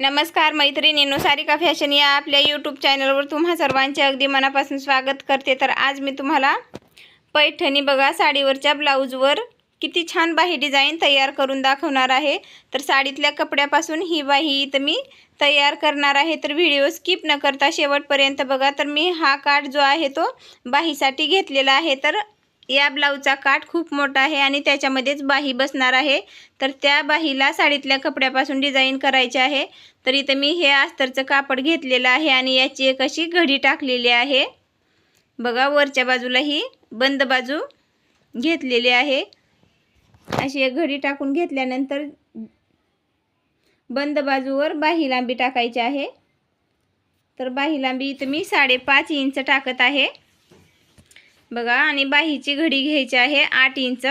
नमस्कार मैत्रिणींनो सारिका फॅशन या आपल्या यूट्यूब चॅनलवर तुम्हा सर्वांचे अगदी मनापासून स्वागत करते. तर आज मी तुम्हाला पैठणी बघा साडीवरच्या ब्लाऊजवर किती छान बाही डिझाईन तयार करून दाखवणार आहे. तर साडीतल्या कपड्यापासून ही बाही इथं मी तयार करणार आहे. तर व्हिडिओ स्किप न करता शेवटपर्यंत बघा. तर मी हा काठ जो आहे तो बाहीसाठी घेतलेला आहे. तर या ब्लाऊजचा काठ खूप मोठा आहे आणि त्याच्यामध्येच बाही बसणार आहे. तर त्या बाहीला साडीतल्या कपड्यापासून डिझाईन करायचे आहे. तर इथं मी हे अस्तरचं कापड घेतलेलं आहे आणि याची एक अशी घडी टाकलेली आहे. बघा वरच्या बाजूला ही बंद बाजू घेतलेली आहे. अशी एक घडी टाकून घेतल्यानंतर बंद बाजूवर बाही लांबी टाकायची आहे. तर बाही लांबी इथं मी साडेपाच इंच टाकत आहे. बघा आणि बाहीची घडी घ्यायची आहे आठ इंच.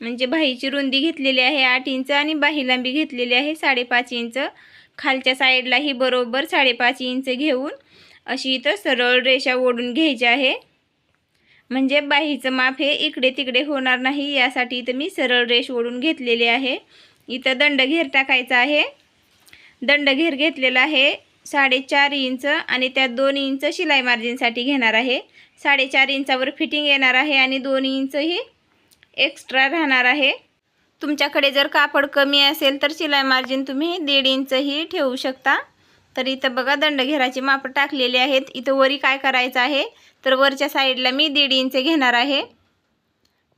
म्हणजे बाहीची रुंदी घेतलेली आहे आठ इंच आणि बाही लांबी घेतलेली आहे साडेपाच इंच. खालच्या साईडलाही बरोबर साडेपाच इंच घेऊन अशी इथं सरळ रेषा ओढून घ्यायची आहे. म्हणजे बाहीचं माप हे इकडे तिकडे होणार नाही यासाठी इथं मी सरळ रेष ओढून घेतलेली आहे. इथं दंडघेर टाकायचा आहे. दंडघेर घेतलेला आहे. साडेचार इंच आणि त्यात दोन इंच शिलाई मार्जिनसाठी घेणार आहे. साडेचार इंचावर फिटिंग येणार आहे आणि दोन इंचही एक्स्ट्रा राहणार आहे. तुमच्याकडे जर कापड कमी असेल तर शिलाई मार्जिन तुम्ही दीड इंचही ठेवू शकता. तर इथं बघा दंडघेराची मापं टाकलेली आहेत. इथं वरी काय करायचं आहे? तर वरच्या साईडला मी दीड इंच घेणार आहे.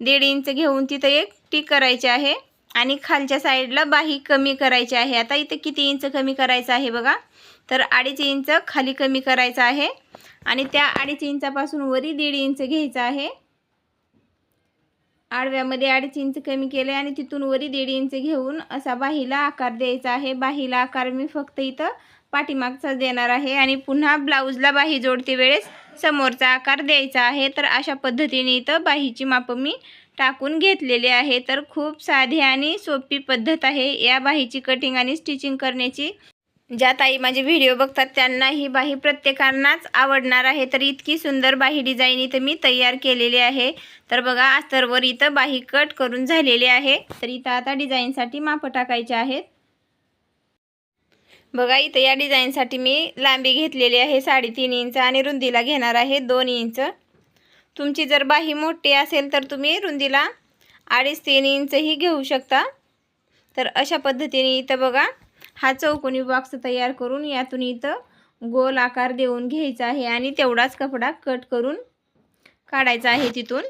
दीड इंच घेऊन तिथं एक टीक करायची आहे. आणि खालच्या साईडला बाही कमी करायची आहे. आता इथं किती इंच कमी करायचं आहे बघा? तर अडीच इंच खाली कमी करायचं आहे. आणि त्या अडीच इंचापासून वरी दीड इंच घ्यायचं आहे. आडव्यामध्ये अडीच इंच कमी केले आणि तिथून वरी दीड इंच घेऊन असा बाहीला आकार द्यायचा आहे. बाहीला आकार मी फक्त इथं पाठीमागचा देणार आहे. आणि पुन्हा ब्लाऊजला बाही जोडते वेळेस समोरचा आकार द्यायचा आहे. तर अशा पद्धतीने इथं बाहीची मापं मी टाकून घेतलेले आहे. तर खूप साधी आणि सोपी पद्धत आहे. या बाहीची कटिंग आणि स्टिचिंग करण्याची. ज्या ताई माझे व्हिडिओ बघतात त्यांना ही बाही प्रत्येकांनाच आवडणार आहे. तर इतकी सुंदर बाही डिझाईन इथं मी तयार केलेली आहे. तर बघा अस्तरवर इथं बाही कट करून झालेली आहे. तर इथं आता डिझाईनसाठी मापं टाकायचे आहेत. बघा इथं या डिझाईनसाठी मी लांबी घेतलेली आहे. साडेतीन इंच आणि रुंदीला घेणार आहे दोन इंच. तुमची जर बाही मोठी असेल तर तुम्ही रुंदीला अडीच तीन इंचही घेऊ शकता. तर अशा पद्धतीने इथं बघा हा चौकोनी बॉक्स तयार करून यातून इथं गोल आकार देऊन घ्यायचा आहे आणि तेवढाच कपडा कट करून काढायचा आहे तिथून.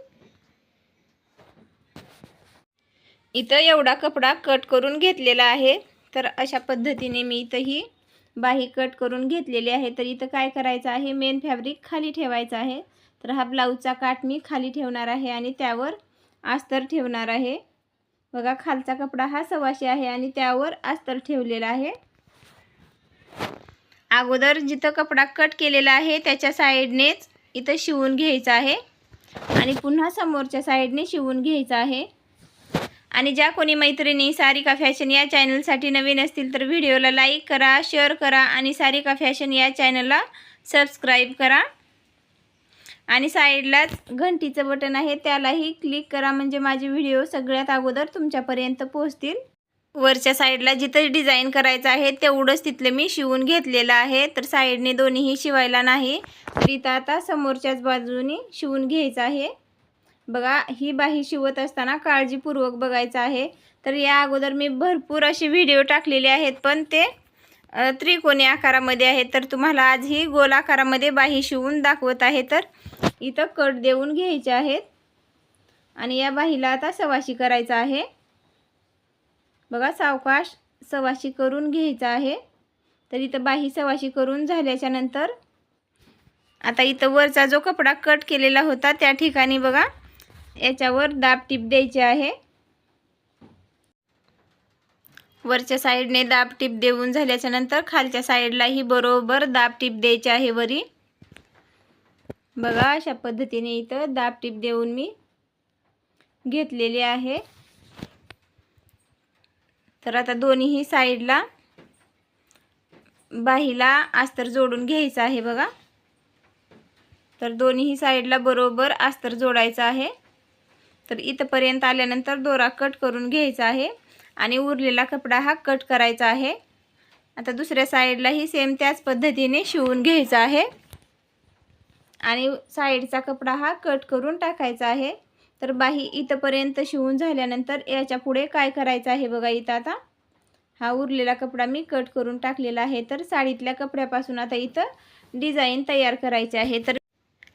इथं एवढा कपडा कट करून घेतलेला आहे. तर अशा पद्धतीने मी इथं ही बाही कट करून घेतलेली आहे. तर इथं काय करायचं आहे? मेन फॅब्रिक खाली ठेवायचं आहे. तर हा ब्लाऊजचा काठ मी खाली ठेवणार आहे आणि त्यावर अस्तर ठेवणार आहे. बघा खालचा कपडा हा सव्वाशे आहे आणि त्यावर अस्तर ठेवलेला आहे. अगोदर जिथं कपडा कट केलेला आहे त्याच्या साईडनेच इथं शिवून घ्यायचं आहे आणि पुन्हा समोरच्या साईडने शिवून घ्यायचं आहे. आणि ज्या कोणी मैत्रिणी सारिका फॅशन या चॅनलसाठी नवीन असतील तर व्हिडिओला लाईक करा शेअर करा आणि सारिका फॅशन या चॅनलला सबस्क्राईब करा. आणि साईडलाच घंटीचं बटन आहे त्यालाही क्लिक करा. म्हणजे माझे व्हिडिओ सगळ्यात अगोदर तुमच्यापर्यंत पोहोचतील. वरच्या साईडला जिथं डिझाईन करायचं आहे तेवढंच तिथलं मी शिवून घेतलेलं आहे. तर साईडने दोन्हीही शिवायला नाही. तर इथं आता समोरच्याच बाजूने शिवून घ्यायचं आहे. बघा ही बाही शिवत असताना काळजीपूर्वक बघायचं आहे. तर या अगोदर मी भरपूर असे व्हिडिओ टाकलेले आहेत पण ते त्रिकोणी आकारामध्ये आहे. तर तुम्हाला आज ही गोल आकारामध्ये बाही शिवून दाखवत आहे. तर इथं कट देऊन घ्यायचे आहेत. आणि या बाहीला आता सवाशी करायचा आहे. बघा सावकाश सवाशी करून घ्यायचा आहे. तर इथं बाही सवाशी करून झाल्याच्यानंतर आता इथं वरचा जो कपडा कट केलेला होता त्या ठिकाणी बघा याच्यावर दाब टीप द्यायची आहे. वरच्या साईडने दाब टीप देऊन झाल्याच्यानंतर खालच्या साईडलाही बरोबर दाब टीप द्यायची आहे वरी. बघा अशा पद्धतीने इथं दाब टीप देऊन मी घेतलेली आहे. तर आता दोन्हीही साईडला बाहीला अस्तर जोडून घ्यायचं आहे बघा. तर दोन्हीही साईडला बरोबर अस्तर जोडायचं आहे. तर इथंपर्यंत आल्यानंतर दोरा कट करून घ्यायचा आहे. आणि उरलेला कपडा हा कट करायचा आहे. आता दुसऱ्या साईडलाही सेम त्याच पद्धतीने शिवून घ्यायचं आहे. आणि साईडचा कपडा हा कट करून टाकायचा आहे. तर बाही इथंपर्यंत शिवून झाल्यानंतर याच्यापुढे काय करायचं आहे बघा इथं आता. हा उरलेला कपडा मी कट करून टाकलेला आहे. तर साडीतल्या कपड्यापासून आता इथं डिझाईन तयार करायचे आहे. तर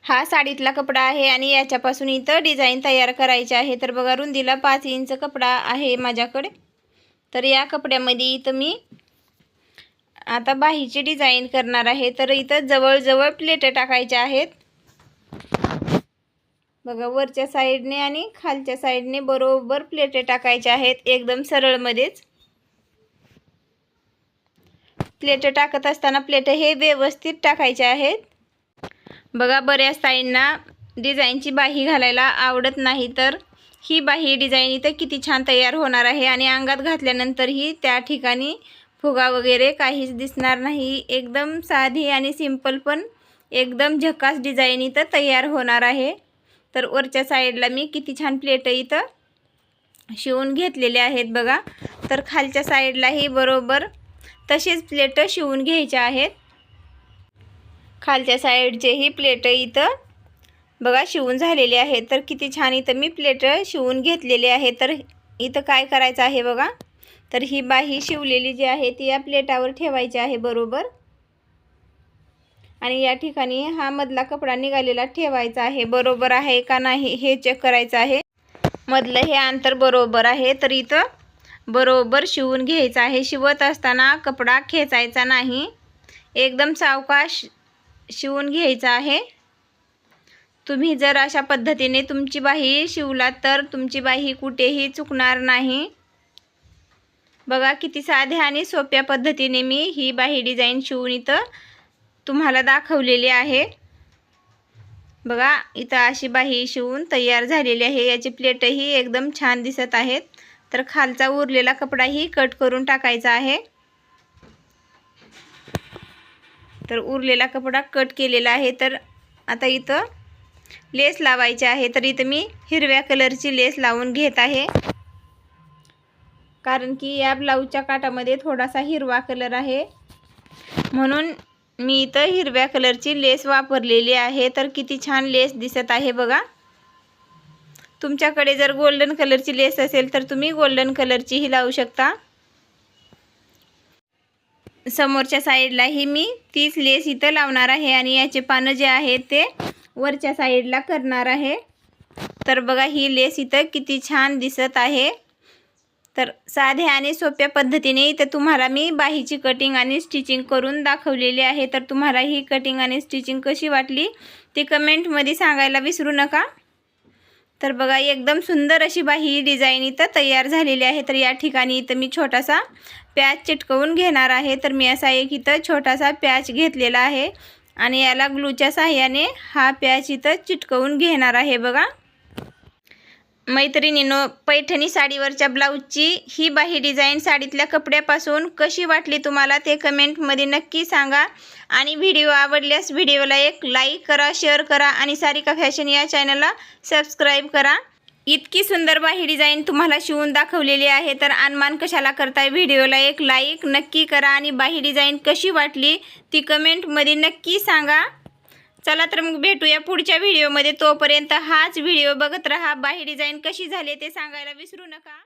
हा साडीतला कपडा आहे आणि याच्यापासून इथं डिझाईन तयार करायची आहे. तर बघा रुंदीला पाच इंच कपडा आहे माझ्याकडे. तर या कपड्यामध्ये इथं मी आता बाहीची डिझाईन करणार आहे. तर इथं जवळजवळ प्लेट टाकायच्या आहेत. बघा वरच्या साईडने आणि खालच्या साईडने बरोबर प्लेटे टाकायच्या आहेत. एकदम सरळमध्येच. प्लेट टाकत असताना प्लेट हे व्यवस्थित टाकायचे आहेत. बघा बऱ्याच ताईंना डिझाईनची बाही घालायला आवडत नाही तर ही बाही डिझाईन इथं किती छान तयार होणार आहे आणि अंगात घातल्यानंतरही त्या ठिकाणी फुगा वगैरे काहीच दिसणार नाही. एकदम साधी आणि सिंपल पण एकदम झकास डिझाईन इथं तयार होणार आहे. तर वरच्या साईडला मी किती छान प्लेट इथं शिवून घेतलेले आहेत बघा. तर खालच्या साईडलाही बरोबर तशीच प्लेटं शिवून घ्यायच्या आहेत. खालच्या साईडचेही प्लेट इथं बघा शिवून झालेले आहे तर किती छान इथं मी प्लेट शिवून घेतलेले आहे. तर इथं काय करायचं आहे बघा. तर ही बाही शिवलेली जी आहे ती या प्लेटावर ठेवायची आहे बरोबर. आणि या ठिकाणी हा मधला कपडा निघालेला ठेवायचा आहे. बरोबर आहे का नाही हे चेक करायचं आहे. मधलं हे अंतर बरोबर आहे. तर इथं बरोबर शिवून घ्यायचं आहे. शिवत असताना कपडा खेचायचा नाही. एकदम सावकाश शिवून घ्यायचा आहे. तुम्ही जर अशा पद्धतीने तुमची बाही शिवलात तर तुमची बाही कुठेही चुकणार नाही. बघा किती साध्या आणि सोप्या पद्धतीने मी ही बाही डिझाईन शिवून इथं तुम्हाला दाखवलेली आहे. बघा इथं अशी बाही शिवून तयार झालेली आहे. याची प्लेटही एकदम छान दिसत आहेत. तर खालचा उरलेला कपडाही कट करून टाकायचा आहे. तर उरलेला कपडा कट केलेला आहे. तर आता इथं लेस लावायची आहे. तर इथं मी हिरव्या कलरची लेस लावून घेत आहे. कारण की या ब्लाऊजच्या काटामध्ये थोडासा हिरवा कलर आहे. म्हणून मी इथं हिरव्या कलरची लेस वापरलेली आहे. तर किती छान लेस दिसत आहे बघा. तुमच्याकडे जर गोल्डन कलरची लेस असेल तर तुम्ही गोल्डन कलरचीही लावू शकता. समोरच्या साईडलाही मी तीच लेस इथं लावणार आहे आणि याचे पानं जे आहेत ते वरच्या साईडला करणार आहे. तर बघा ही लेस इथं किती छान दिसत आहे. तर साध्या आणि सोप्या पद्धतीने इथं तुम्हाला मी बाहीची कटिंग आणि स्टिचिंग करून दाखवलेली आहे. तर तुम्हाला ही कटिंग आणि स्टिचिंग कशी वाटली ती कमेंटमध्ये सांगायला विसरू नका. तर बघा एकदम सुंदर अशी बाही डिझाईन इथं तयार झालेली आहे. तर या ठिकाणी इथं मी छोटासा प्याच चिटकवून घेणार आहे. तर मी असा एक इथं छोटासा प्याच घेतलेला आहे. आणि याला ग्लूच्या साह्याने हा पॅच इथं चिटकवून घेणार आहे बघा. मैत्रिणीनो पैठणी साडीवरच्या ब्लाऊजची ही बाही डिझाईन साडीतल्या कपड्यापासून कशी वाटली तुम्हाला ते कमेंटमध्ये नक्की सांगा. आणि व्हिडिओ आवडल्यास व्हिडिओला एक लाईक करा शेअर करा आणि सारिका फॅशन या चॅनलला सबस्क्राईब करा. इतकी सुंदर बाही डिझाईन तुम्हाला शिवून दाखवलेली आहे. तर अनमान कशाला करताय? व्हिडिओला एक लाईक नक्की करा आणि बाही डिझाईन कशी वाटली ती कमेंटमध्ये नक्की सांगा. चला तर मग भेटूया पुढच्या व्हिडिओमध्ये तोपर्यंत हाच व्हिडिओ बघत राहा. बाही डिझाईन कशी झाली ते सांगायला विसरू नका.